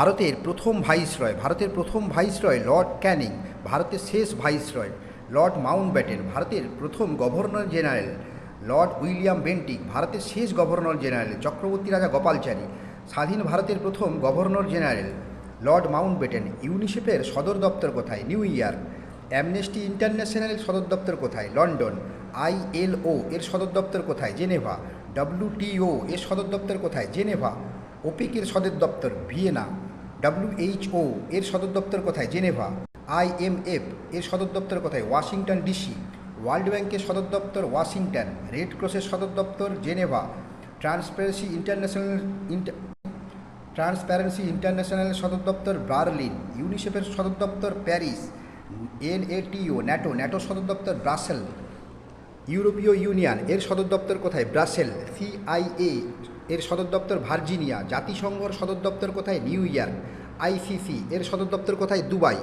ভারতের প্রথম ভাইসরয়, ভারতের প্রথম ভাইসরয় লর্ড ক্যানিং, ভারতের শেষ ভাইসরয় লর্ড মাউন্টব্যাটেন ভারতের প্রথম governor general Lord William Bentinck ভারতের শেষ গভর্নর জেনারেল চক্রবর্তী রাজা গোপালচারী, স্বাধীন ভারতের প্রথম গভর্নর জেনারেল লর্ড মাউন্টব্যাটেন, ইউনিসেফের সদর দপ্তর কোথায়? New York. অ্যামনেস্টি ইন্টারন্যাশনালের সদর দপ্তর কোথায়? লন্ডন। আইএলও এর সদর দপ্তর কোথায়? জেনেভা। ডব্লিউটিও এর সদর দপ্তর কোথায়? জেনেভা। ওপেকের সদর দপ্তর ভিয়েনা। ডব্লিউএইচও এর সদর দপ্তর কোথায়? জেনেভা। আইএমএফ এর সদর দপ্তর কোথায়? ওয়াশিংটন ডিসি ওয়ার্ল্ড ব্যাংকের সদর দপ্তর ওয়াশিংটন। রেড ক্রসের সদর দপ্তর Geneva. Transparency international inter transparency international সদর দপ্তর বার্লিন। ইউনিসেফের সদর দপ্তর প্যারিস। এনএটিও ন্যাটো। ন্যাটো সদর দপ্তর ব্রাসেল। ইউরোপীয় ইউনিয়ন, এর সদর দপ্তর কোথায়? ব্রাসেল। সিআইএ এর সদর দপ্তর ভার্জিনিয়া, জাতিসংঘর সদর দপ্তর কোথায়? নিউ ইয়র্ক, আইসিসি, এর সদর দপ্তর কোথায়? দুবাই।